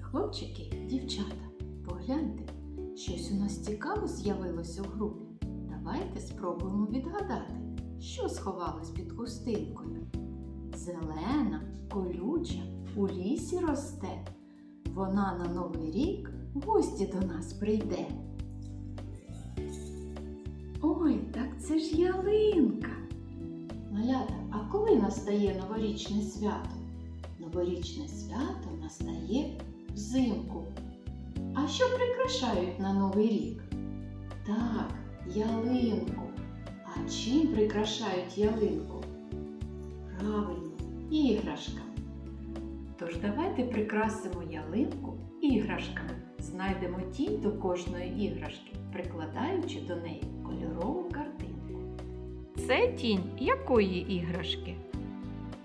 Хлопчики, дівчата, погляньте, щось у нас цікаве з'явилось у групі. Давайте спробуємо відгадати, що сховалось під хустинкою. Зелена, колюча, у лісі росте. Вона на новий рік в гості до нас прийде. Ой, так це ж ялинка. Малята, а коли настає новорічне свято? Новорічне свято настає взимку. А що прикрашають на Новий рік? Так, ялинку. А чим прикрашають ялинку? Правильно, іграшками. Тож давайте прикрасимо ялинку іграшками. Знайдемо тінь до кожної іграшки, прикладаючи до неї кольорову картинку. Це тінь якої іграшки?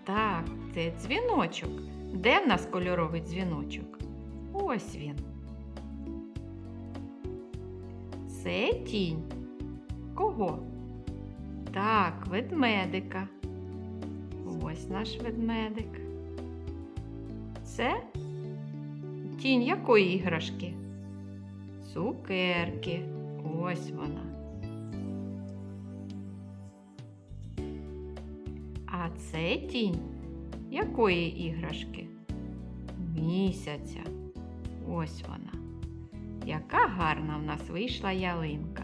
Так, це дзвіночок. Де в нас кольоровий дзвіночок? Ось він. Це тінь. Кого? Так, ведмедика. Ось наш ведмедик. Це тінь якої іграшки? Цукерки. Ось вона. А це тінь якої іграшки? Місяця. Ось вона. Яка гарна в нас вийшла ялинка.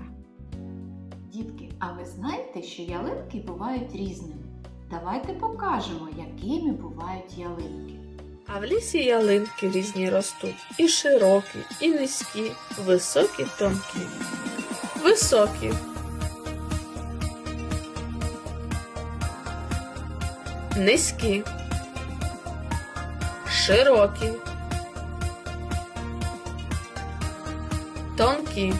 Дітки, а ви знаєте, що ялинки бувають різними? Давайте покажемо, якими бувають ялинки. А в лісі ялинки різні ростуть і широкі, і низькі, високі, тонкі. Високі. Низькі. Широкі. Тонкі.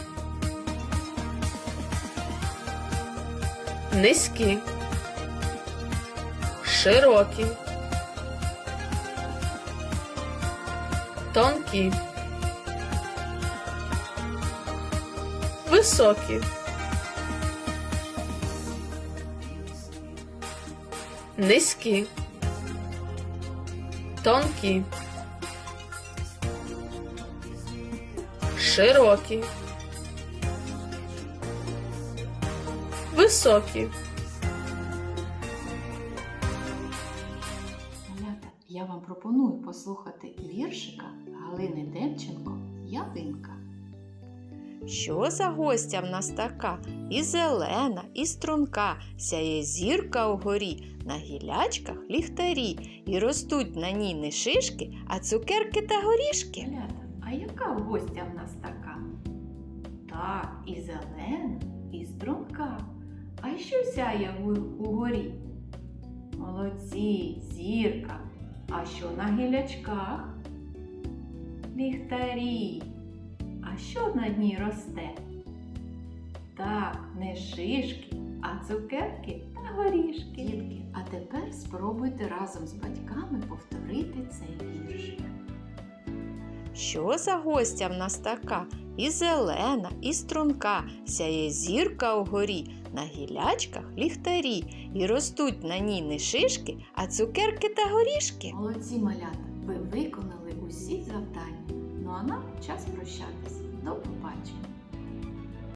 Низькі. Широкі. тонкі, високі, низькі, тонкі, широкі, високі. Малята, я вам пропоную послухати віршика Галини Демченко Ялинка. Що за гостя в нас така? І зелена, і струнка, сяє зірка угорі, на гілячках ліхтарі, і ростуть на ній не шишки, а цукерки та горішки. Малята, а яка гостя в нас така? Так, і зелена, і струнка. А що сяє угорі? Молодці, зірка. А що на гілячках? Ліхтарі. А що на дні росте? Так, не шишки, а цукерки та горішки. Дітки, а тепер спробуйте разом з батьками повторити цей віршик. Що за гостя в нас така? І зелена, і струнка, сяє зірка угорі, на гілячках ліхтарі, і ростуть на ній не шишки, а цукерки та горішки. Молодці малята, ви виконали усі завдання. Ну а нам час прощатись. До побачення!